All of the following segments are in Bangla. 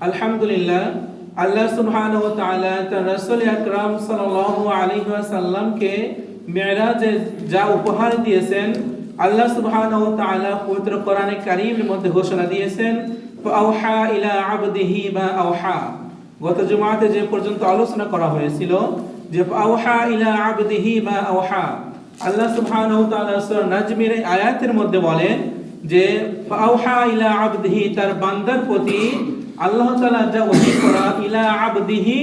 আলহামদুলিল্লাহ, আল্লাহ সুবহানাহু ওয়া তাআলা তার রাসূল আকরাম সাল্লাল্লাহু আলাইহি ওয়াসাল্লামকে মিরাজে যা উপহার দিয়েছেন, আল্লাহ সুবহানাহু ওয়া তাআলা পবিত্র কোরআনে কারীমের মধ্যে ঘোষণা দিয়েছেন ফাআউহা ইলা আবদিহি মা আওহা গত জুমাতে যে পর্যন্ত আলোচনা করা হয়েছিল যে ফাআউহা ইলা আবদিহি মা আওহা আল্লাহ সুবহানাহু ওয়া তাআলা সূরা নাজমের আয়াতের মধ্যে বলেন যে ফাআউহা ইলা আবদিহি, তার বান্দার প্রতি আল্লাহ তাআলা যা ওহী করা, ইলা আবদিহি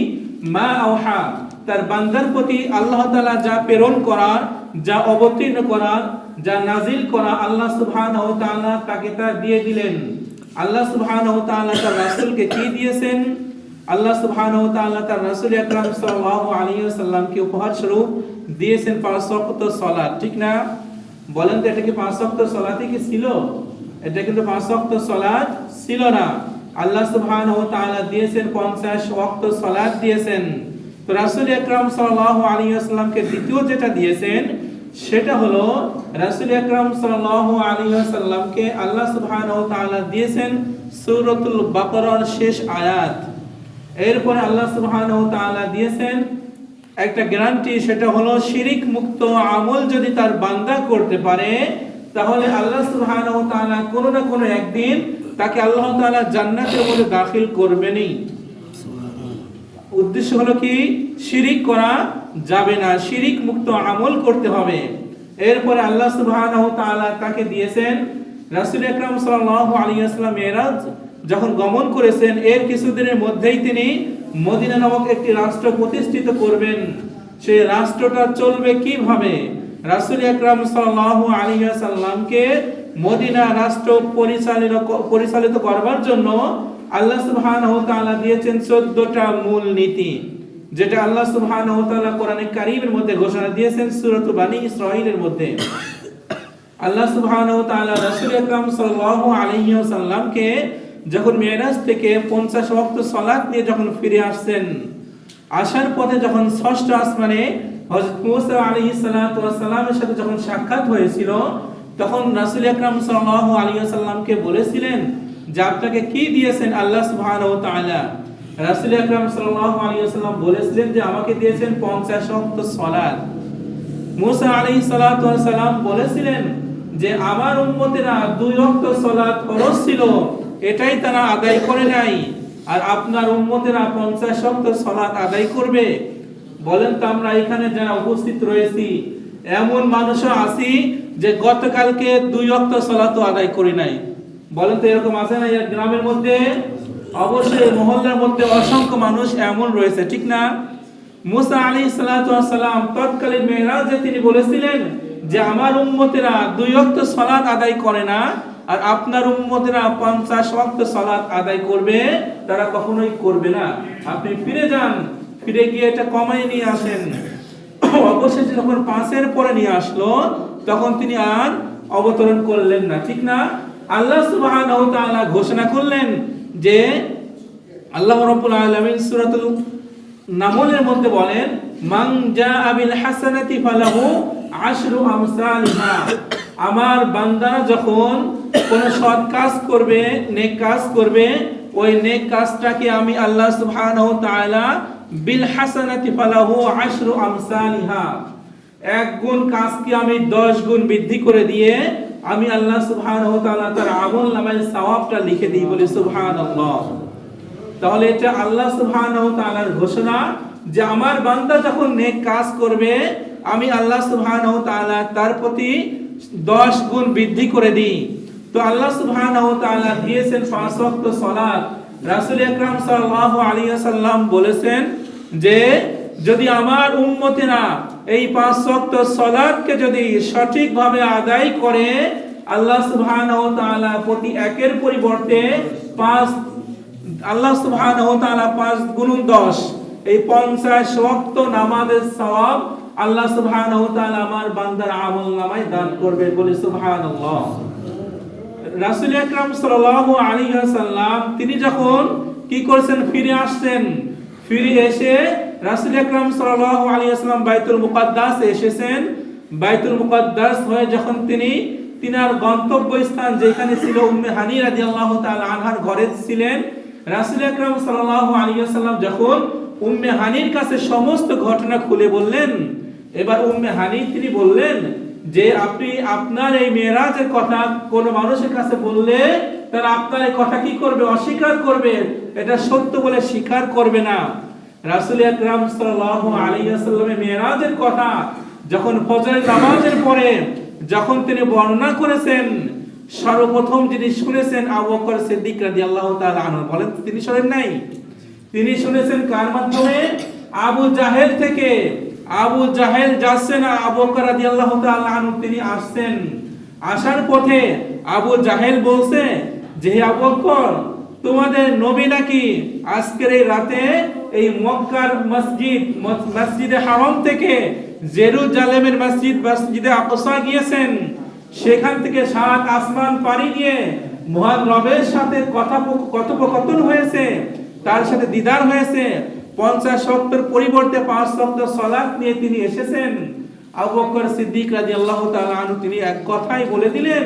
মা আওহা, তার বান্দার প্রতি আল্লাহ তাআলা যা প্রেরণ করা, যা অবতীর্ণ করা, যা নাজিল করা, আল্লাহ সুবহানাহু তাআলা তাকে তা দিয়ে দিলেন। আল্লাহ সুবহানাহু তাআলা তার রাসূলকে কি দিয়েছেন? আল্লাহ সুবহানাহু তাআলা তার রাসূল আকরাম সাল্লাল্লাহু আলাইহি ওয়াসাল্লামকে উপহার স্বরূপ দিয়েছেন পাঁচ ওয়াক্ত সালাত, ঠিক না? বলেন তো এটা কি পাঁচ ওয়াক্ত সালাতই কি ছিল? এটা কিন্তু পাঁচ ওয়াক্ত সালাত ছিল না। আল্লাহ সুবহানাহু ওয়া তাআলা দিয়েছেন 50 ওয়াক্ত সালাত দিয়েছেন। তো রাসূল আকরাম সাল্লাল্লাহু আলাইহি ওয়াসাল্লামকে দ্বিতীয় যেটা দিয়েছেন, সেটা হলো রাসূল আকরাম সাল্লাল্লাহু আলাইহি ওয়াসাল্লামকে আল্লাহ সুবহানাহু ওয়া তাআলা দিয়েছেন সূরাতুল বাকারার শেষ আয়াত। এরপরে আল্লাহ সুবহানাহু ওয়া তাআলা দিয়েছেন একটা গ্যারান্টি, সেটা হলো শিরিক মুক্ত আমল যদি তার বান্দা করতে পারে, তাহলে আল্লাহ সুবহানাহু ওয়া তাআলা কোনো না কোনো একদিন তাকে আল্লাহ তাআলা জান্নাতের মধ্যে দাখিল করবেনই। উদ্দেশ্য হলো কি? শিরিক করা যাবে না। শিরিক মুক্ত আমল করতে হবে। এরপরে আল্লাহ সুবহানাহু তাআলা তাকে দিয়েছেন, রাসূল আকরাম সাল্লাল্লাহু আলাইহি ওয়াসাল্লাম মেরাজ যখন গমন করেছেন, এর কিছুদিনের মধ্যেই তিনি মদিনা নামক একটি রাষ্ট্র প্রতিষ্ঠিত করবেন। সেই রাষ্ট্রটা চলবে কীভাবে? রাসূল আকরাম সাল্লাল্লাহু আলাইহি ওয়াসাল্লামকে মদিনা রাষ্ট্র পরিচালিত পরিচালিত করবার জন্য আল্লাহ তাআলা দিয়েছেন 14টা মূল নীতি, যেটা আল্লাহ তাআলা কোরআনে কারীমের মধ্যে ঘোষণা দিয়েছেন সূরাত বানী ইসরাঈলের মধ্যে। আল্লাহ রাসূল আকরাম যখন মেরাজ থেকে 50 ওয়াক্ত সালাত নিয়ে যখন ফিরে আসছেন, আসার পথে যখন ষষ্ঠ আসমানে হযরত মুসা সাথে যখন সাক্ষাৎ হয়েছিল তখন রাসুল আকরাম সাল্লাল্লাহু আলাইহি ওয়াসাল্লামকে বলেছিলেন, যে আপনাকে কি দিয়েছেন আল্লাহ তাআলা? রাসূল আকরাম সাল্লাল্লাহু আলাইহি ওয়াসাল্লাম বলেছিলেন যে, আমাকে দিয়েছেন 50 ওয়াক্ত সলাদ মুসা সালাতু সালাম বলেছিলেন যে, আমার উম্মতেরা দুই ওয়াক্ত সালাত ফরজ ছিল, এটাই তারা আদায় করে নাই। আর আপনার উম্মতেরা 50 ওয়াক্ত সালাত আদায় করবে। বলেন, তো আমরা এখানে যারা উপস্থিত রয়েছি এমন মানুষও আছি যে গতকালকে দুই ওয়াক্ত সালাতও আদায় করি নাই। বলেন তো এরকম আছে না? গ্রামের মধ্যে, অবশ্যই মহল্লার মধ্যে অসংখ্য মানুষ এমন রয়েছে, ঠিক না? মুসা আলী সালাম তৎকালীন মেহরাজে তিনি বলেছিলেন যে, আমার উম্মতেরা দুই ওয়াক্ত সালাত আদায় করে না, আর আপনার উম্মতেরা পঞ্চাশ ওয়াক্ত সালাত আদায় করবে, তারা কখনোই করবে না। আপনি ফিরে যান, ফিরে গিয়ে এটা কমাই নিয়ে আসেন। অবশেষে যখন পাঁচের পরে নিয়ে আসলো, তখন তিনি আর অবতরণ করলেন না, ঠিক না? আল্লাহ ওয়া ঘোষণা করলেন যে আল্লাহ আলামিন নামলের মধ্যে বলেন, মান জাআ বিল হাসানাতি ফালাহু আশরু আমার যখন কোন সৎ কাজ করবে, নেক কাজ করবে, ওই নেক কাজটাকে আমি আল্লাহ সুবহানাহু তাআলা বিল হাসানাতি ফালাহু আশরু আমসালিহা। এক গুণ কাজকে আমি দশ গুণ বৃদ্ধি করে দিয়ে আমি আল্লাহ সুবহানাহু ওয়া তাআলা তার আমল নামায় সওয়াবটা লিখে দিই বলে সুবহানাল্লাহ। তাহলে এটা আল্লাহ সুবহানাহু ওয়া তাআলার ঘোষণা যে আমার বান্দা যখন নেক কাজ করবে, আমি আল্লাহ সুবহানাহু ওয়া তাআলা তার প্রতি 10 গুণ বৃদ্ধি করে দিই। তো আল্লাহ সুবহানাহু ওয়া তাআলা দিয়েছেন পাঁচ ওয়াক্ত সালাত রাসূল আকরাম সাল্লাল্লাহু আলাইহি ওয়াসাল্লাম বলেছেন যে যদি আমার উম্মতেরা এই পাঁচ ওয়াক্ত সালাতকে যদি সঠিকভাবে আদায় করে, আল্লাহ ওয়া তাআলা প্রতি একের পরিবর্তে পাঁচ, আল্লাহ সুবহানাহু ওয়া তাআলা 5 গুণ 10 এই 50 ওয়াক্ত নামাজের সওয়াব আল্লাহ ওয়া তাআলা আমার বান্দার আমল নামায় দান করবে বলে সুবহানাল্লাহ। রাসূল আকরাম সাল্লাল্লাহু আলাইহি ওয়াসাল্লাম, তিনি যখন কি করেছেন, ফিরে আসছেন ফিরে এসে রাসুল আকরাম সাল্লাল্লাহু আলাইহি বাইতুল মুকাদ্দাস এসেছেন। বাইতুল মুকাদ্দাস হয়ে যখন তিনি তিনার গন্তব্য স্থান যেখানে ছিল উম্মে হানি রাদিয়াল্লাহু তাআলা আনহার ঘরে ছিলেন, রাসূল আকরাম সাল্লাল্লাহু আলাইহি ওয়াসাল্লাম যখন উম্মে হানির কাছে সমস্ত ঘটনা খুলে বললেন, এবার উম্মে হানি তিনি বললেন যে, আপনি আপনার এই মেয়েরাজের কথা কোন মানুষের কাছে বললে তারা আপনার এই কথা কি করবে, অস্বীকার করবে? এটা সত্য বলে স্বীকার করবে না। রাসূল আকরাম ওয়াসাল্লামের মেয়েরাজের কথা, যখন ফজরের নামাজের পরে যখন তিনি বর্ণনা করেছেন, সর্বপ্রথম যিনি শুনেছেন আবু বকর সিদ্দিক রাদিয়াল্লাহু তাআলা আনহু। বলেন, তিনি শোনেন নাই? তিনি শুনেছেন কার মাধ্যমে? আবু জাহেল থেকে। আবু জাহেল যাচ্ছেন আর আবু বকর রাদিয়াল্লাহু তাআলা আনহু, তিনি আসছেন। আসার পথে আবু জাহেল বলছে, যে আবু বকর তোমাদের নবী নাকি আজকের এই রাতে এই মক্কার মসজিদ মসজিদে হারাম থেকে জেরুজালেমের মসজিদ, মসজিদে আকসা গিয়েছেন। সেখান থেকে সাত আসমান পাড়ি দিয়ে মহান রবের সাথে কথা কথোপকথন হয়েছে, তার সাথে দিদার হয়েছে। পঞ্চাশ শক্তর পরিবর্তে পাঁচ শক্ত সলাৎ নিয়ে তিনি এসেছেন। আবু বকর সিদ্দিক তাআলা আনহু তিনি এক কথাই বলে দিলেন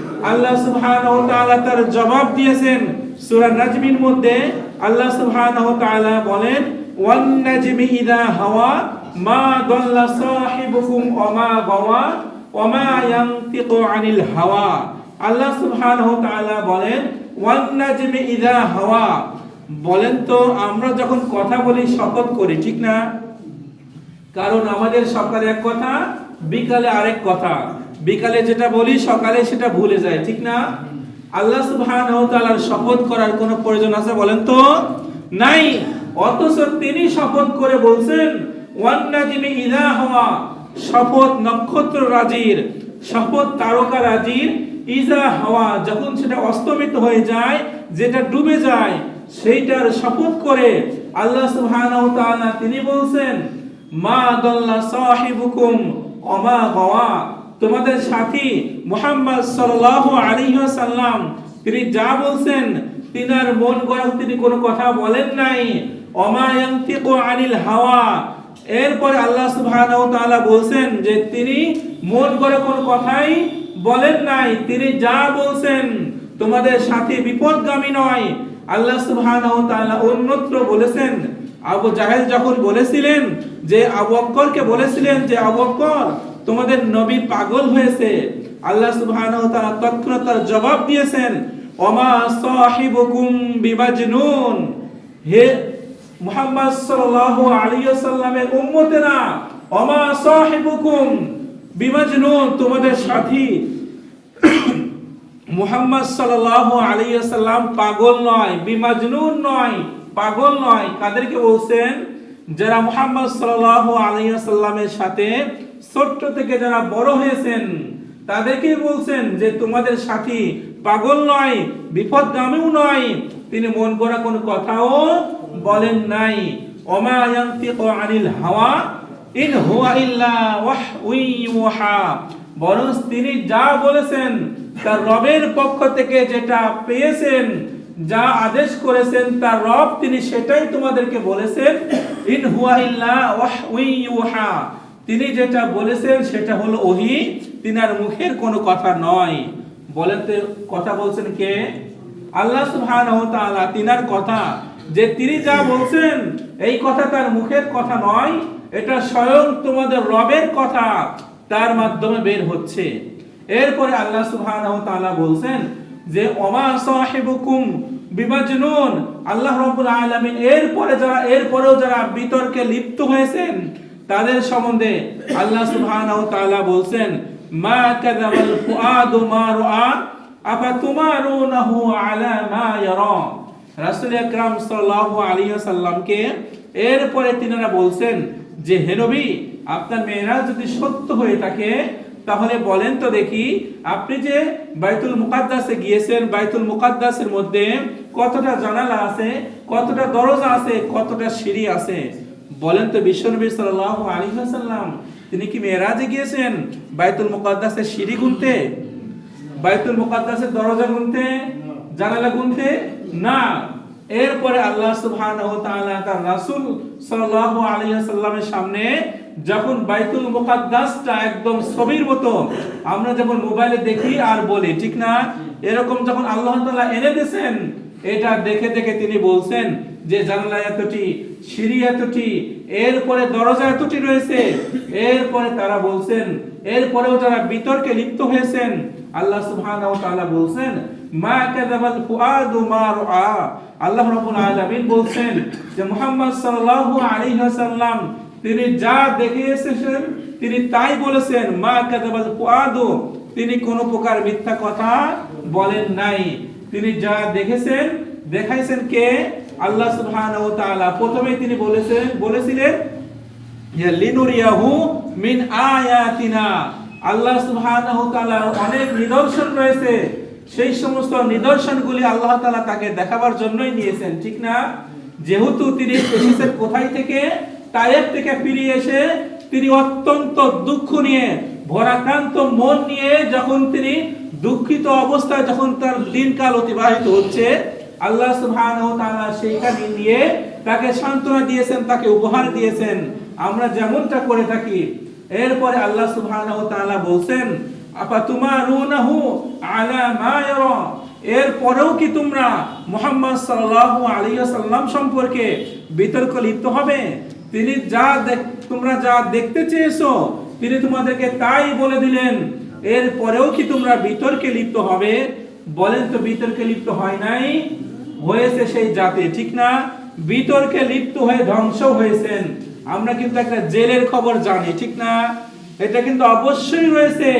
আল্লাহ সুবহানাহু ওয়া তাআলা তার জবাব দিয়েছেন সূরা নাজমির মধ্যে। আল্লাহ সুবহানাহু ওয়া তাআলা বলেন, ওয়ান নাজমি ইদা হাওয়া, মা দাল্লা সাহিবুকুম ওয়া মা গাওয়া ওয়া মা ইয়ানতিকু আনিল হাওয়া। আল্লাহ সুবহানাহু ওয়া তাআলা বলেন, ওয়ান নাজমি ইদা হাওয়া। বলেন তো, আমরা যখন কথা বলি শপথ করি, ঠিক না? কারণ আমাদের সকালে এক কথা, বিকালে আরেক কথা। বিকালে যেটা বলি, সকালে সেটা ভুলে যায়, ঠিক না? আল্লাহ সুবহানাহু শপথ করার কোনো প্রয়োজন আছে বলেন তো? নাই। অথচ তিনি শপথ করে বলছেন, ওয়ান নাজিমি ইদা হওয়া শপথ নক্ষত্র রাজির, শপথ তারকা রাজির ইজা হাওয়া যখন সেটা অস্তমিত হয়ে যায়, যেটা ডুবে যায়, সেইটার শপথ করে আল্লাহ সুবহানাহু তিনি বলছেন, মা দাল্লা সাহিবুকুম ওমা গাওয়া তোমাদের সাথী মুহাম্মদ সাল্লাল্লাহু আলাইহি ওয়াসাল্লাম, তিনি যা বলছেন, তিনার মন গড়া তিনি কোনো কথা বলেন নাই। ওমা ইয়ানতিকু আনিল হাওয়া। এরপরে আল্লাহ সুবহানাহু বলছেন যে তিনি মন গড়া কোনো কথাই বলেন নাই। তিনি যা বলছেন, তোমাদের সাথী বিপদগামী নয়। আল্লাহ সুবহানাহু তাআলা অন্যত্র বলেছেন, আবু জাহেল যখন বলেছিলেন যে আবু বকরকে বলেছিলেন যে, আবু বকর তোমাদের নবী পাগল হয়েছে। আল্লাহ সুবহানাহু ওয়া তাআলা তৎক্ষণাৎ তার জবাব দিয়েছেন, ওমা সাহিবুকুম বিমাজনুন। হে মুহাম্মদ সাল্লাল্লাহু আলাইহি ওয়াসাল্লামের উম্মতেরা, ওমা সাহিবুকুম বিমাজনুন। তোমাদের সাথী মুহাম্মদ সাল্লাল্লাহু আলাইহি ওয়াসাল্লাম পাগল নয়, বিমাজনুন নয়, পাগল নয়। কাদেরকে বলছেন, যারা মুহাম্মদ সাল্লাল্লাহু আলাইহি ওয়াসাল্লামের সাথে ছোট্ট থেকে যারা বড় হয়েছেন, তাদেরকেই বলছেন যে তোমাদের সাথী পাগল নয়, বিপদগামীও নয়। তিনি মন করা কোনো কথাও বলেন নাই। আনিল হাওয়া, ইন বরং তিনি যা বলেছেন, তার রবের পক্ষ থেকে যেটা পেয়েছেন, যা আদেশ করেছেন, তার রব তিনি সেটাই তোমাদেরকে বলেছেন। ইন হুয়া ইল্লা ইউহা। তিনি যেটা বলেছেন সেটা হলো ওহি, তিনার মুখের কোনো কথা নয়। বলেন কথা বলছেন কে? আল্লাহ ওয়া তাআলা, তিনার কথা। যে তিনি যা বলছেন, এই কথা তার মুখের কথা নয়, এটা স্বয়ং তোমাদের রবের কথা, তার মাধ্যমে বের হচ্ছে। এরপরে আল্লাহ ওয়া তাআলা বলছেন যে, ওমা সাহিবুকুম আল্লাহ রাব্বুল আলামিন, এরপরে যারা, এরপরেও যারা বিতর্কে লিপ্ত হয়েছেন তাদের সম্বন্ধে আল্লাহ সুবহানাহু তাআলা বলছেন, মা কাযাবাল ফুআদু মা রাআ আফা তুমারুনাহু আলা মা ইয়ারা? রাসূল আকরাম সাল্লাল্লাহু আলাইহি ওয়াসাল্লামকে এরপরে তিনারা বলছেন যে, হে নবী, আপনার মেয়েরাজ যদি সত্য হয়ে থাকে, তাহলে বলেন তো দেখি, আপনি যে বাইতুল মুকাদ্দাসে গিয়েছেন, বাইতুল মুকাদ্দাসের মধ্যে কতটা জানালা আছে, কতটা দরজা আছে, কতটা সিঁড়ি আছে? বলেন তো বিশ্বনবী সাল্লাল্লাহু আলাইহি ওয়াসাল্লাম, তিনি কি মেরাজে গিয়েছেন? বাইতুল মুকাদ্দাসের সিঁড়ি গুনতে? বাইতুল মুকাদ্দাসের দরজা গুনতে? জানালা গুনতে? না। এরপরে আল্লাহ সুবহানাহু তাআলা তার রাসূল সাল্লাল্লাহু আলাইহি ওয়াসাল্লামের সামনে যখন বাইতুল মুকাদ্দাসটা একদম ছবির মতো, আমরা যখন মোবাইলে দেখি আর বলি, ঠিক না? এরকম যখন আল্লাহ তাআলা এনে দিয়েছেন এটা দেখে দেখে তিনি বলছেন যে জানলা এতটি, সিঁড়ি এতটি, এরপরে দরজা এতটি রয়েছে। এরপরে তারা বলছেন, এরপরেও যারা বিতর্কে লিপ্ত হয়েছেন, আল্লাহ তাআলা বলছেন, মা আল্লাহ বলছেন যে তিনি যা দেখে এসেছেন, তিনি তাই বলেছেন, মা কাযাবাল তিনি কোনো প্রকার মিথ্যা কথা বলেন নাই। তিনি যা দেখেছেন, দেখাইছেন কে? আল্লাহ সুবহানাহু তাআলা। প্রথমে তিনি বলেছেন, বলেছিলেন, যে লিনুরিয়াহু মিন আয়াতিনা। আল্লাহ সুবহানাহু তাআলার অনেক নিদর্শন রয়েছে। সেই সমস্ত নিদর্শনগুলি আল্লাহ তাআলা তাকে দেখাবার জন্যই নিয়েছেন, ঠিক না? যেহেতু তিনি এসেছেন কোথায় থেকে? তায়েব থেকে ফিরে এসে তিনি অত্যন্ত দুঃখ নিয়ে, ভরাক্রান্ত মন নিয়ে যখন তিনি দুঃখিত অবস্থায় যখন তার দিনকাল অতিবাহিত হচ্ছে, আল্লাহ তাআলা সেইখানে নিয়ে তাকে সান্ত্বনা দিয়েছেন, তাকে উপহার দিয়েছেন। আমরা যেমনটা করে থাকি। এরপরে আল্লাহ তাআলা বলছেন আপা তুমারুনাহু আলা মা ইয়ারা? এরপরেও কি তোমরা মুহাম্মদ সাল্লাল্লাহু আলাইহি ওয়াসাল্লাম সম্পর্কে বিতর্ক লিপ্ত হবে? তিনি যা তোমরা যা দেখতে চেয়েছো, তিনি তোমাদেরকে তাই বলে দিলেন এরপরেও কি তোমরা বিতর্কে লিপ্ত হবে? বলেন তো বিতর্কে লিপ্ত হয় নাই? হয়েছে সেই জাতি, ঠিক না? বিতর্কে লিপ্ত হয়ে ধ্বংস হয়েছেন। আমরা কিন্তু একটা জেলের খবর জানি, ঠিক না? এটা কিন্তু অবশ্যই রয়েছে।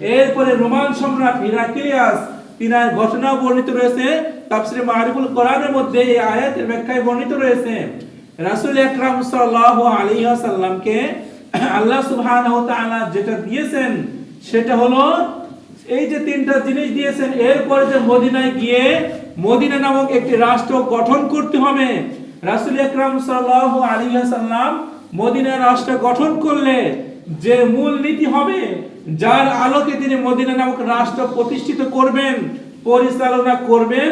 এরপরে রোমান সম্রাট হিরাক্লিয়াস তিনার ঘটনাও বর্ণিত রয়েছে। তাফসিরে মারিফুল কোরআনের মধ্যে এই আয়াতের ব্যাখ্যায় বর্ণিত রয়েছে। রাসূল আকরাম সাল্লাল্লাহু আলাইহি ওয়াসাল্লামকে আল্লাহ সুবহানাহু ওয়া তাআলা যেটা দিয়েছেন সেটা হলো, এই যে তিনটা জিনিস দিয়েছেন, এরপরে যে মদিনায় গিয়ে, মদিনা নামক একটি রাষ্ট্র গঠন করতে হবে। রাসূল আকরাম সাল্লাল্লাহু আলাইহি ওয়াসাল্লাম মদিনা রাষ্ট্র গঠন করলে যে মূল নীতি হবে, যার আলোকে তিনি মদিনা নামক রাষ্ট্র প্রতিষ্ঠিত করবেন, পরিচালনা করবেন,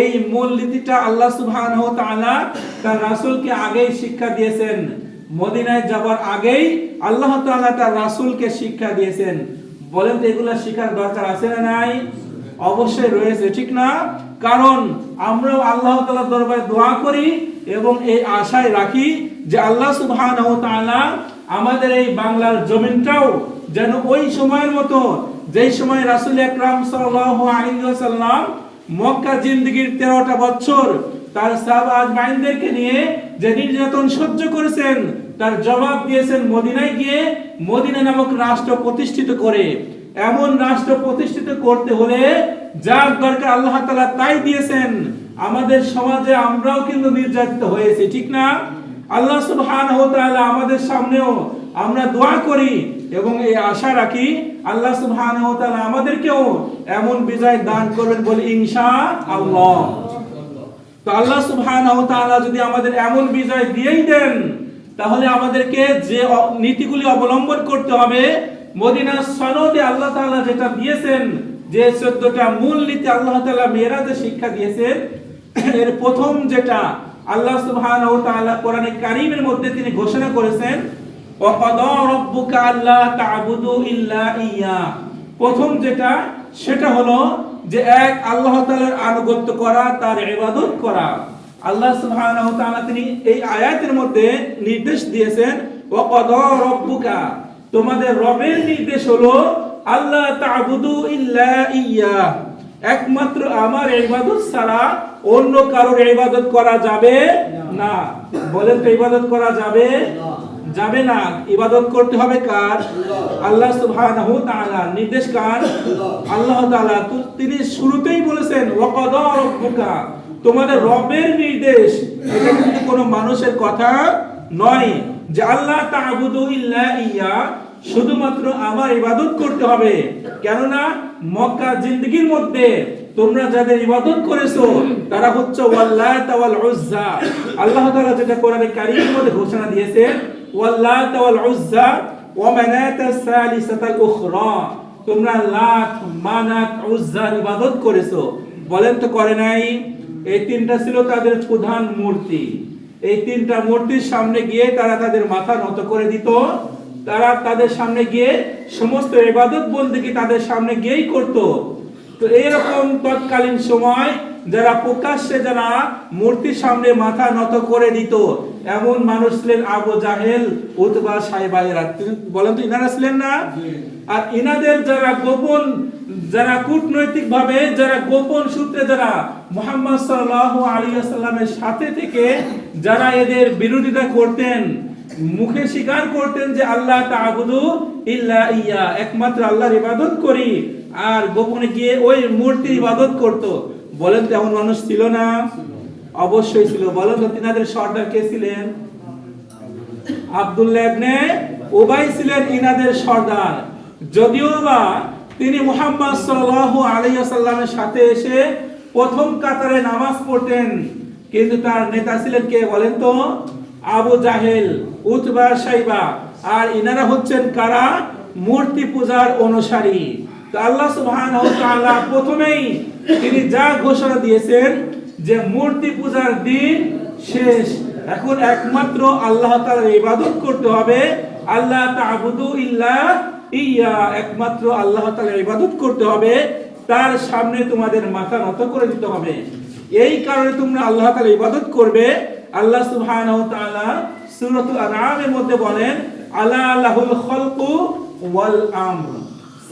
এই মূল নীতিটা আল্লাহ তাআলা তার রাসূলকে আগেই শিক্ষা দিয়েছেন। মদিনায় যাবার আগেই আল্লাহ তার রাসূলকে শিক্ষা দিয়েছেন। বলেন তো এগুলা শিখার দরকার আছে না নাই? অবশ্যই রয়েছে, ঠিক না? কারণ আমরাও আল্লাহ তাআলার দরবারে দোয়া করি এবং এই আশায় রাখি যে আল্লাহ তাআলা আমাদের এই বাংলার জমিনটাও যেন ওই সময়ের মতো, যেই সময় রাসূল আলাইহি ওয়াসাল্লাম মক্কা জিন্দেগীর 13টা বছর তার সাহাবা আজমাইনদেরকে নিয়ে যে নির্যাতন সহ্য করেছেন তার জবাব দিয়েছেন মদিনায় গিয়ে মদিনা নামক রাষ্ট্র প্রতিষ্ঠিত করে। এমন রাষ্ট্র প্রতিষ্ঠিত করতে হলে যার দরকার আল্লাহ তালা তাই দিয়েছেন। আমাদের সমাজে আমরাও কিন্তু নির্যাতিত হয়েছি, ঠিক না? আল্লাহ সুবহানাহু ওয়া আমাদের সামনেও আমরা দোয়া করি এবং এই আশা রাখি আল্লাহ তাআলা আমাদেরকেও এমন বিজয় দান করবেন বলে তো আল্লাহ সুবহানাহু ওয়া তাআলা যদি আমাদের এমন বিজয় দিয়েই দেন তাহলে আমাদেরকে যে নীতিগুলি অবলম্বন করতে হবে, মদিনার সনদে আল্লাহ তাআলা যেটা দিয়েছেন, যে 14টা মূল নীতি আল্লাহ তাআলা মেরাজে শিক্ষা দিয়েছেন, এর প্রথম যেটা আল্লাহ সুবহানাহু ওয়া তাআলা কোরআনে কারীমের মধ্যে তিনি ঘোষণা করেছেন, ওয়াকাদা রাব্বুকা আল্লা তা'বুদু ইল্লা ইয়্যা প্রথম যেটা, সেটা হলো যে এক, আল্লাহ তাআলার আনুগত্য করা, তার ইবাদত করা। আল্লাহ সুবহানাহু তাআলা তিনি এই আয়াতের মধ্যে নির্দেশ দিয়েছেন ওয়াকাদা রাব্বুকা তোমাদের রবের নির্দেশ হলো আল্লাহ তা'বুদু ইল্লা ইয়্যা একমাত্র আমার ইবাদত ছাড়া অন্য কারোর ইবাদত করা যাবে না। বলেন তো ইবাদত করা যাবে? যাবে না। ইবাদত করতে হবে কার? আল্লাহ সুবহানাহু তাআলা। নির্দেশ কার? আল্লাহ। তাআলা তিনি শুরুতেই বলেছেন ওয়াকাদা রাব্বুকা তোমাদের রবের নির্দেশ। এটা কিন্তু কোনো মানুষের কথা নয় যে আল্লাহ তা'বুদু ইল্লা ইয়া, শুধুমাত্র আমার ইবাদত করতে হবে। কেননা মক্কা জিন্দগির মধ্যে তোমরা যাদের ইবাদত করেছ, তারা হচ্ছে ওয়াল্লাত ওয়াল উজ্জা। আল্লাহ তাআলা যেটা কোরআনে কারীমের মধ্যে ঘোষণা দিয়েছেন, ওয়াল্লাত ওয়াল উজ্জা ওয়া মানাত সালিসাতাল উখরা। তোমরা লাত মানাত উজ্জার ইবাদত করেছ। বলেন তো করে নাই? এই তিনটা ছিল তাদের প্রধান মূর্তি। এই তিনটা মূর্তির সামনে গিয়ে তারা তাদের মাথা নত করে দিত। তারা তাদের সামনে গিয়ে সমস্ত ইবাদত বন্দিকে তাদের সামনে গিয়েই করত। তো এইরকম তৎকালীন সময় যারা প্রকাশ্যে যারা মূর্তির সামনে মাথা নত করে দিত, এমন মানুষ ছিলেন আবু জাহেল, উতবা সাহেবা এরা তিনি- বলেন তো, ইনারা ছিলেন না? আর ইনাদের যারা গোপন, যারা কূটনৈতিক ভাবে যারা গোপন সূত্রে যারা মোহাম্মদ সাল্লাল্লাহু আলাইহি ওয়াসাল্লামের সাথে থেকে যারা এদের বিরোধিতা করতেন, মুখে স্বীকার করতেন যে আল্লাহ ইল্লা ইয়া, একমাত্র আল্লাহর ইবাদত করি, আর গোপনে গিয়ে ওই মূর্তির ইবাদত করত। বলেন তো এমন মানুষ ছিল না? অবশ্যই ছিল। বলেন তো তিনাদের সর্দার কে ছিলেন? আব্দুল্লাহ উবাই ছিলেন ইনাদের সর্দার। যদিও বা তিনি মুহাম্মদ সাল্লাল্লাহু আলাইহি ওয়াসাল্লামের সাথে এসে প্রথম কাতারে নামাজ পড়তেন, কিন্তু তার নেতা ছিলেন কে বলেন তো? আবু জাহেল, উতবা সাইবা আর ইনারা হচ্ছেন কারা? মূর্তি পূজার অনুসারী। আল্লাহ তাআলা প্রথমেই তিনি যা ঘোষণা দিয়েছেন যে মূর্তি পূজার দিন শেষ। এখন একমাত্র আল্লাহ তাআলার ইবাদত করতে হবে। আল্লাহ তা'বুদু ইল্লা ইয়া। একমাত্র আল্লাহ তাআলার ইবাদত করতে হবে, তার সামনে তোমাদের মাথা নত করে দিতে হবে। এই কারণে তোমরা আল্লাহ তাআলার ইবাদত করবে। আল্লাহ তাআলা সূরাতুল আনআমের মধ্যে বলেন, আলা লাহুল খালকু ওয়াল আমর।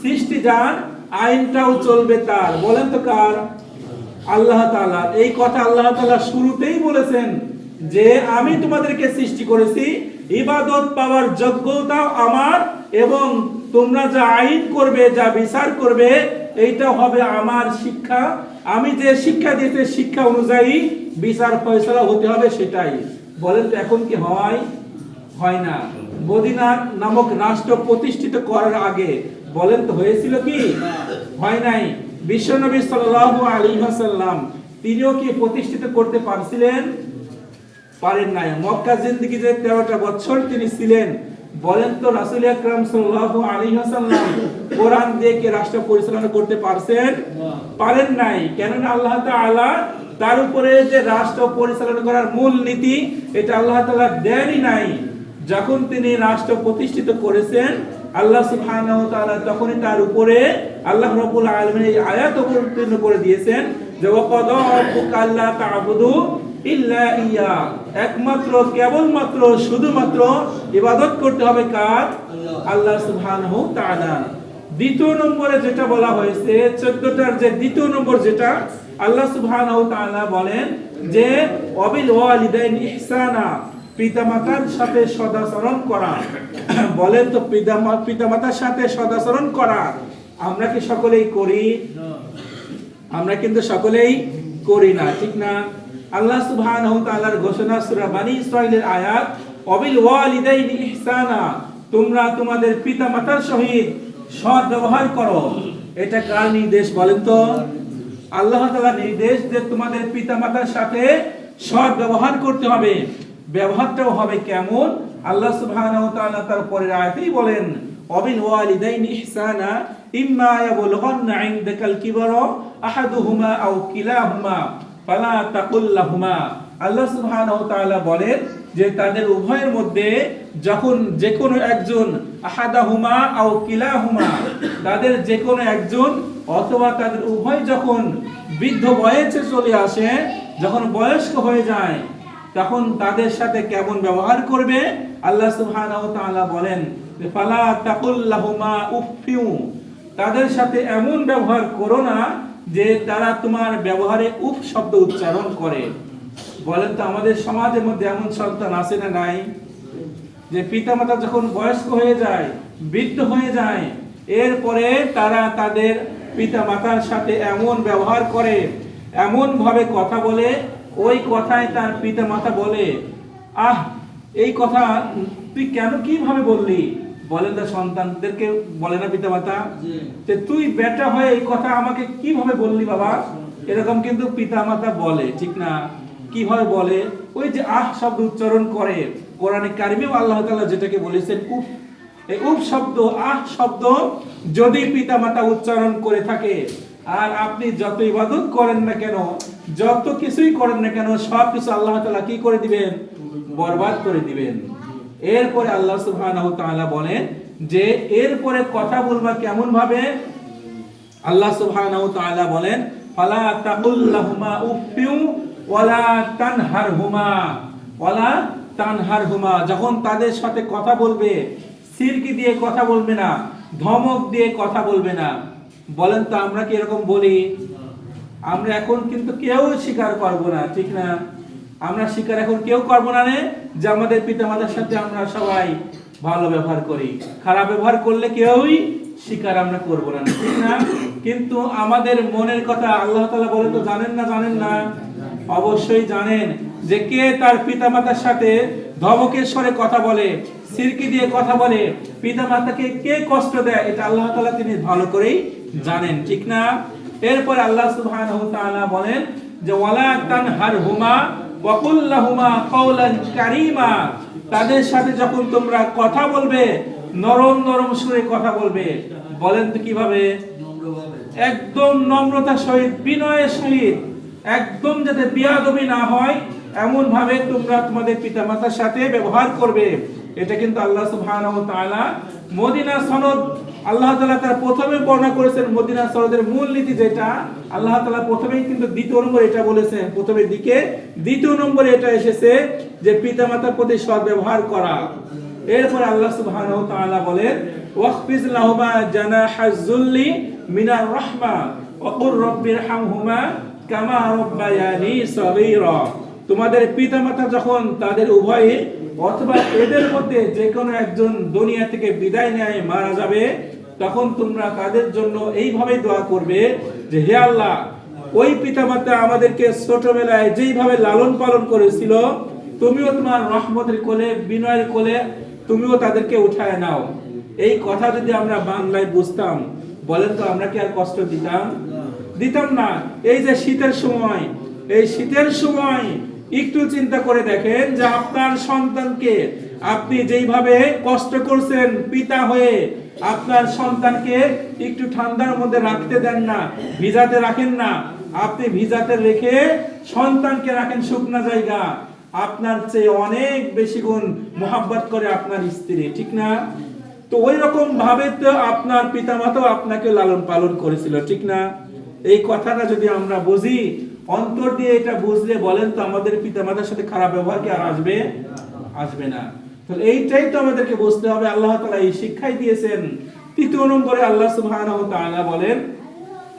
সৃষ্টি যার, আইনটাও চলবে তার। বলেন তো কার? আল্লাহ তাআলা। এই কথা আল্লাহ তাআলা শুরুতেই বলেছেন। যে আমি তোমাদেরকে সৃষ্টি করেছি, ইবাদত পাওয়ার যোগ্যতাও আমার এবং তোমরা যা আইন করবে, যা বিচার করবে, এইটা হবে আমার শিক্ষা। আমি যে শিক্ষা দিয়েছি, শিক্ষা অনুযায়ী বিচার ফয়সলা হতে হবে সেটাই। বলেন তো এখন কি হয়? হয় না। বদিনাথ নামক রাষ্ট্র প্রতিষ্ঠিত করার আগে, বলেন তো হয়েছিল কি? হয় নাই। বিশ্বনবী সাল্লাল্লাহু আলাইহি ওয়াসাল্লাম, তিনিও কি প্রতিষ্ঠিত করতে পারছিলেন? পারেন নাই। মক্কা জিন্দেগি যে 13টা বছর তিনি ছিলেন। বলেন তো রাসূল আকরাম সাল্লাল্লাহু আলাইহি কোরআন দিয়ে রাষ্ট্র পরিচালনা করতে পারছেন? পারেন নাই। কেননা আল্লাহ তাআলা তার উপরে যে রাষ্ট্র পরিচালনা করার মূল নীতি, এটা আল্লাহ তাআলা দেনই নাই। যখন তিনি রাষ্ট্র প্রতিষ্ঠিত করেছেন, আল্লাহ সুবহানাহু ওয়া তখনই তার উপরে আল্লাহ রাব্বুল আলামিন এই আয়াত অবতীর্ণ করে দিয়েছেন যে ওয়াকাদা রাব্বুকা আল্লা তা'বুদু ইল্লা ইয়া। একমাত্র কেবলমাত্র শুধুমাত্র ইবাদত করতে হবে কার? আল্লাহ সুবহানাহু তাআলা। দ্বিতীয় নম্বরে যেটা বলা হয়েছে 14টার যে দ্বিতীয় নম্বর যেটা আল্লাহ সুবহানাহু তাআলা বলেন যে অবিল ওয়ালিদাইন ইহসানা পিতামাতার সাথে সদাচরণ করা। বলেন তো পিতামা- পিতামাতার সাথে সদাচরণ করা। আমরা কি সকলেই করি? আমরা কিন্তু সকলেই করি না ঠিক না? আল্লাহ সুবহানাহু তাআলার ঘোষণা সূরা বানি ইসরাইলের আয়াত, অবিল ওয়ালিদাইনি ইহসানা, তোমরা তোমাদের পিতামাতার সহিত সৎ ব্যবহার করো। এটা কার নির্দেশ বলেন তো? আল্লাহ তাআলা নির্দেশ যে তোমাদের পিতামাতার সাথে সৎ ব্যবহার করতে হবে। ব্যবহারটাও হবে কেমন? আল্লাহ সুবহানাহু ওয়া তাআলা তার পরের আয়াতেই বলেন, অবিল ওয়ালিদাইনি ইহসানা, ইম্মা ইয়াবলুগান্না ইনদাকাল কিবারা আহাদুহুমা আও কিলাহুমা। ফালা তাকুল লাহুমা আল্লাহ সুবহানাহু বলেন যে তাদের উভয়ের মধ্যে যখন যে কোনো একজন আহাদাহুমা আও কিলাহুমা, তাদের যে কোনো একজন অথবা তাদের উভয় যখন বৃদ্ধ বয়সে চলে আসে, যখন বয়স্ক হয়ে যায়, তখন তাদের সাথে কেমন ব্যবহার করবে? আল্লাহ সুবহানাহু তাআলা বলেন ফালা তাকুল লাহুমা উফিউ তাদের সাথে এমন ব্যবহার করো না যে তারা তোমার ব্যবহারে উপ শব্দ উচ্চারণ করে। বলেন তো, আমাদের সমাজের মধ্যে এমন সন্তান আছে না নাই? যে পিতামাতা যখন বয়স্ক হয়ে যায়, বৃদ্ধ হয়ে যায়, এরপরে তারা তাদের পিতামাতার সাথে এমন ব্যবহার করে এমন ভাবে কথা বলে, ওই কথায় তার পিতামাতা বলে, আহ, এই কথা তুই কেন কীভাবে বললি? বলেন তার সন্তানদেরকে বলে না পিতা মাতা যে তুই বেটা হয়ে এই কথা আমাকে কীভাবে বললি বাবা? এরকম কিন্তু পিতা মাতা বলে ঠিক না? কীভাবে বলে? ওই যে আহ শব্দ উচ্চারণ করে। কোরআনে কারিমেও আল্লাহ তাআলা যেটাকে বলেছেন উফ এই উফ শব্দ আহ শব্দ যদি পিতা মাতা উচ্চারণ করে থাকে আর আপনি যত ইবাদত করেন না কেন যত কিছুই করেন না কেন সব কিছু আল্লাহ তাআলা কি করে দিবেন? বরবাদ করে দিবেন। এরপরে আল্লাহ সুবহানাহু তাআলা বলেন যে এরপরে কথা বলবা কেমন ভাবে? আল্লাহ সুবহানাহু তাআলা বলেন, ফালা তাকুল্লাহুমা উফিউ ওয়ালা তানহারহুমা। ওয়ালা তানহারহুমা, যখন তাদের সাথে কথা বলবে, সিরকি দিয়ে কথা বলবে না, ধমক দিয়ে কথা বলবে না। বলেন তো আমরা কি এরকম বলি? আমরা এখন কিন্তু কেউ স্বীকার করব না, ঠিক না? আমরা স্বীকার এখন কেউ করব না রে? যে আমাদের পিতামাতার সাথে আমরা সবাই ভালো ব্যবহার করি। খারাপ ব্যবহার করলে কেউই স্বীকার আমরা করব না, ঠিক না? কিন্তু আমাদের মনের কথা আল্লাহ তালা বলে তো জানেন না জানেন না? অবশ্যই জানেন যে কে তার পিতামাতার সাথে ধমকের স্বরে কথা বলে, সিরকি দিয়ে কথা বলে, পিতামাতাকে কে কষ্ট দেয়, এটা আল্লাহ তালা তিনি ভালো করেই জানেন, ঠিক না? এরপর আল্লাহ সুবহানাহু বলেন যে, ওয়ালা তানহারহুমা ওয়া তাদের সাথে যখন তোমরা কথা বলবে, নরম নরম সুরে কথা বলবে, বলেন তো কীভাবে? একদম নম্রতার সহিত বিনয়ের সহিত, একদম যাতে বিয়াদবি না হয় এমন ভাবে তোমরা তোমাদের পিতামাতার সাথে ব্যবহার করবে। এটা কিন্তু আল্লাহ তাআলা মদিনা সনদ আল্লাহ তাআলা তার প্রথমে বর্ণনা করেছেন মদিনা সনদের মূল নীতি যেটা, আল্লাহ তাআলা প্রথমেই কিন্তু দ্বিতীয় নম্বর এটা বলেছেন। প্রথমের দিকে দ্বিতীয় নম্বরে এটা এসেছে যে পিতামাতার প্রতি সৎ ব্যবহার করা। এরপর আল্লাহ সুবহানাহু ওয়া তাআলা বলেন যুল্লি মিনার রাহমা ওয়া কুর রাব্বিরহামহুমা কামা রাব্বায়ানি তোমাদের পিতামাতা যখন তাদের উভয়ে অথবা এদের মধ্যে যে কোনো একজন দুনিয়া থেকে বিদায় নেয়, মারা যাবে তখন তোমরা তাদের জন্য এইভাবে দোয়া করবে যে হে আল্লাহ, ওই পিতামাতা আমাদেরকে ছোটবেলায় যেইভাবে লালন পালন করেছিল, তুমিও তোমার রহমতের কোলে, বিনয়ের কোলে, তুমিও তাদেরকে উঠায় নাও। এই কথা যদি আমরা বাংলায় বুঝতাম, বলেন তো আমরা কি আর কষ্ট দিতাম? দিতাম না। এই যে শীতের সময়, এই শীতের সময় একটু চিন্তা করে দেখেন যে আপনার সন্তানকে আপনি যেইভাবে কষ্ট করছেন পিতা হয়ে, আপনার সন্তানকে একটু ঠান্ডার মধ্যে রাখতে দেন না, ভিজাতে রাখেন না। আপনি ভিজাতে রেখে সন্তানকে রাখেন শুকনা জায়গা। আপনার চেয়ে অনেক বেশি গুণ মোহাব্বত করে আপনার স্ত্রী, ঠিক না? তো ওই রকম ভাবে তো আপনার পিতামাতাও আপনাকে লালন পালন করেছিল, ঠিক না? এই কথাটা যদি আমরা বুঝি, অন্তর দিয়ে এটা বুঝলে বলেন তো আমাদের পিতামাতার সাথে খারাপ ব্যবহার কি আর আসবে? আসবে না। তাহলে এইটাই তো আমাদেরকে বুঝতে হবে। আল্লাহ তাআলা এই শিক্ষাই দিয়েছেন। তৃতীয় নম্বরে আল্লাহ তাআলা বলেন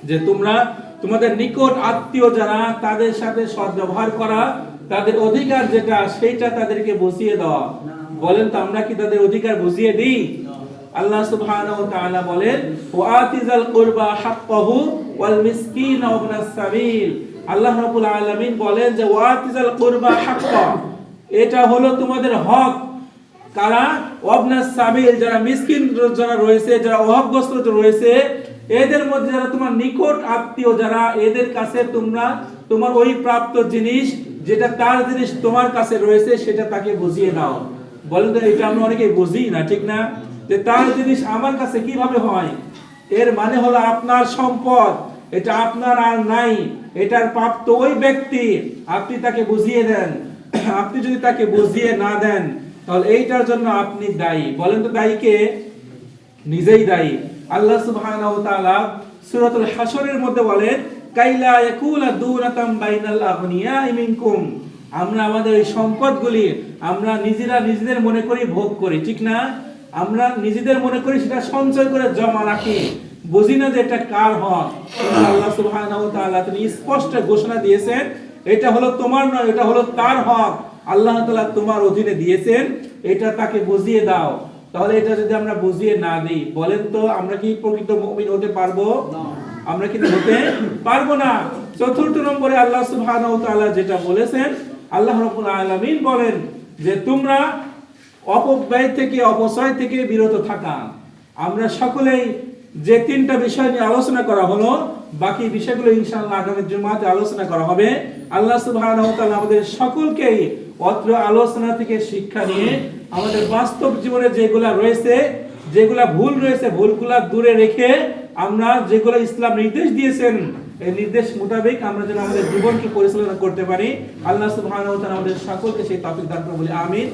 যে তোমরা তোমাদের নিকট আত্মীয় যারা, তাদের সাথে করা, তাদের অধিকার যেটা, সেইটা তাদেরকে দেওয়া বলেন তো আমরা কি তাদের অধিকার বুঝিয়ে দিই? আল্লাহ সুবহানাহু ওয়া তাআলা বলেন কুরবা হাক্কাহু ওয়াল মিসকিন সাবিল। আল্লাহ রাব্বুল আলামিন বলেন যে কুরবা হাক্কা। এটা হলো তোমাদের হক। কারা? ওয়াবনাস সাবিল, যারা মিসকিন যারা রয়েছে, যারা অভাবগ্রস্ত রয়েছে, এদের মধ্যে যারা তোমার নিকট আত্মীয়, যারা এদের কাছে তোমরা তোমার ওই প্রাপ্ত জিনিস, যেটা তার জিনিস তোমার কাছে রয়েছে, সেটা তাকে বুঝিয়ে দাও। বলেন তো, এটা আমরা অনেকেই বুঝি না, ঠিক না? যে তার জিনিস আমার কাছে কীভাবে হয়? এর মানে হলো আপনার সম্পদ, এটা আপনার আর নাই, এটার প্রাপ্ত ওই ব্যক্তি। আপনি তাকে বুঝিয়ে দেন। আপনি যদি তাকে বুঝিয়ে না দেন তাহলে এইটার জন্য আপনি দায়ী। বলেন তো দায়ী কে? নিজেই দায়ী। আল্লাহ সুবহানাহু তাআলা সূরাতুল হাশরের মধ্যে বলেন কাইলা ইয়াকুলা দুরাতাম বাইনাল আগনিয়াই মিনকুম। আমরা আমাদের এই সম্পদগুলি আমরা নিজেরা নিজেদের মনে করি ভোগ করি, ঠিক না? আমরা নিজেদের মনে করি সেটা সঞ্চয় করে জমা রাখি। বুঝি না যে এটা কার হক? আল্লাহ সুবহানাহু তাআলা তিনি স্পষ্ট ঘোষণা দিয়েছেন, এটা হলো তোমার নয়, এটা হলো তার হক। আল্লাহ তাআলা তোমার অধীনে দিয়েছেন এটা তাকে বুঝিয়ে দাও। তাহলে এটা যদি আমরা বুঝিয়ে না দিই বলেন তো আমরা কি প্রকৃত মুমিন হতে পারব? আমরা কিন্তু হতে পারব না? চতুর্থ নম্বরে আল্লাহ সুবহানাহু তাআলা যেটা বলেছেন আল্লাহ রাব্বুল আলামিন বলেন যে তোমরা অপব্যয় থেকে অপচয় থেকে বিরত থাকা। আমরা সকলেই যে তিনটা বিষয় নিয়ে আলোচনা করা হলো বাকি বিষয়গুলো ইনশাআল্লাহ আগামী জুমাতে আলোচনা করা হবে। আল্লাহ সুবহানাহু ওয়া তাআলা আমাদের সকলকেই অত্র আলোচনা থেকে শিক্ষা নিয়ে আমাদের বাস্তব জীবনে যেগুলা রয়েছে, যেগুলা ভুল রয়েছে, ভুলগুলা দূরে রেখে আমরা যেগুলো ইসলাম নির্দেশ দিয়েছেন, এই নির্দেশ মোতাবেক আমরা যেন আমাদের জীবনকে পরিচালনা করতে পারি। আল্লাহ সুবহানাহু ওয়া তাআলা আমাদের সকলকে সেই তৌফিক দান করুন বলে আমিন।